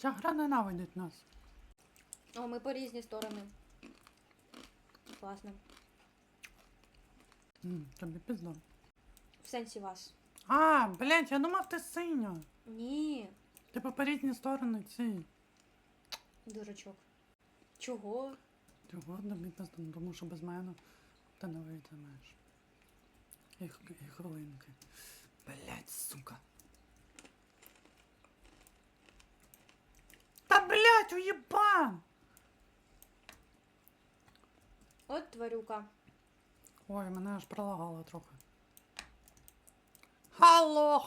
Та ненавидять нас. О, ми по різні сторони. Класно. М, Тобі пізно. В сенсі вас. А, блядь, я думав, ти синя. Ні, Типу по різні сторони ці. дурачок. Чого? Чого тобі пізно? Тому що без мене ти не витримаєш. І, х- і хвилинки. Блядь, сука. блядь, уєбан! От тварюка. Ой, мене аж пролагало трохи. Алло!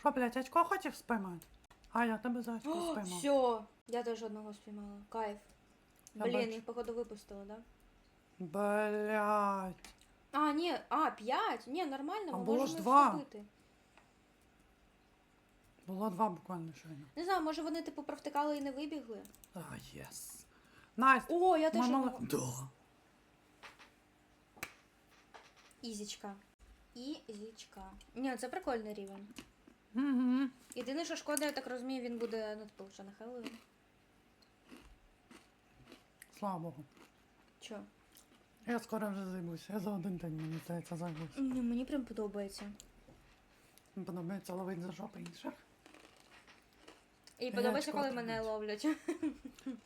Що, блядь, очко хотів спіймати? А я тебе за очко О, спіймав. все. Я теж одного спіймала. Кайф. Я Блін, бачу. їх походу випустили, да? Блядь. А, ні, а, п'ять? Ні, нормально, А ми було ж можемо два. вступити. Було два буквально щойно. Не знаю, може вони типу провтикали і не вибігли. А, єс. Настя, О, я теж одного. Да. Ізічка. Ізічка. Ні, це прикольний рівень. Угу. Єдине, що шкода, я так розумію, він буде, ну, типу, вже на Хеллоуін. Слава Богу. Чо? Я скоро вже займуся. Я за один день, мені здається, займуся. Ні, мені прям подобається. Мені Подобається ловити за жопи інших. І подобається, очко коли тримаю. мене ловлять.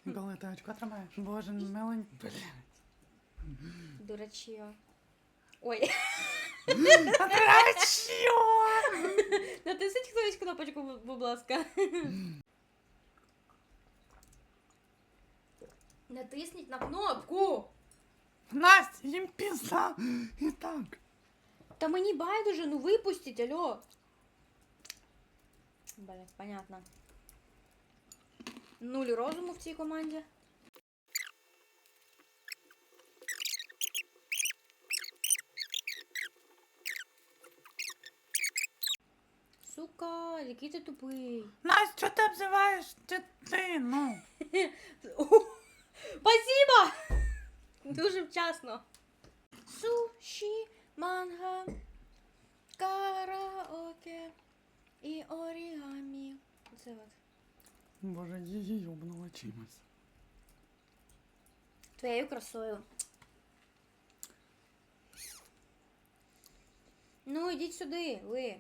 І Коли ти очко тримаєш. Боже, милень. Блядь. Дурачіо. Ой, Дурачьо! натисніть хтось кнопочку, бу- будь ласка. Натисніть на кнопку! Настя, їм пізда. І так. Та мені байдуже, ну випустіть, алло. Блять, понятно. Нуль розуму в цій команді. Сука, який ти тупий. Настя, що ти обзиваєш дитину? Спасибо! Дуже вчасно. Суші, манга, караоке і орігамі. Це от. Боже, її йобнуло чимось. Твоєю красою. Ну, ідіть сюди, ви.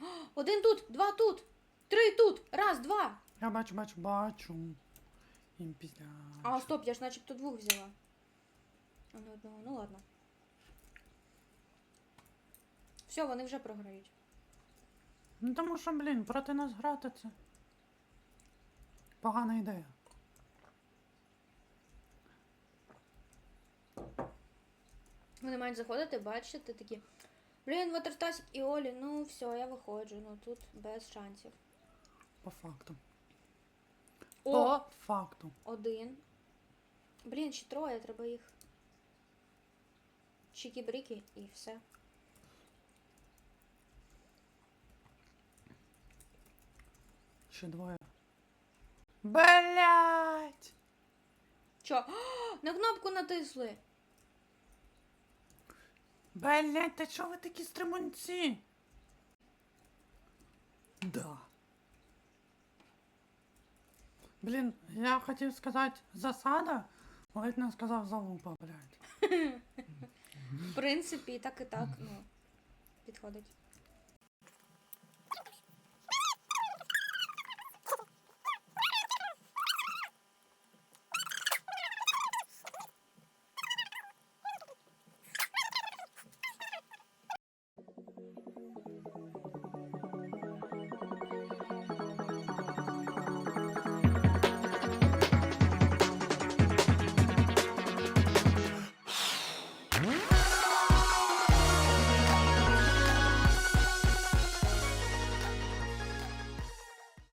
Один тут, два тут, три тут, раз, два. Я бачу, бачу, бачу. Їм пізда. А, стоп, я ж начебто двох взяла. А не одного, ну ладно. Все, вони вже програють. Ну тому що, блін, проти нас грати це. Погана ідея. Вони мають заходити, бачити такі. Блін, Ватертасік і Олі, ну все, я виходжу. Ну тут без шансів. По факту. О, По факту. один. Блін, ще троє, треба їх. Чікі-бріки і все. Ще двоє. Блять! Чо? На кнопку натисли. Блять, та чого ви такі стримунці? Да. Блін, я хотів сказати засада, ледь не сказав залупа, блядь. В принципі, і так і так, ну, підходить. hmm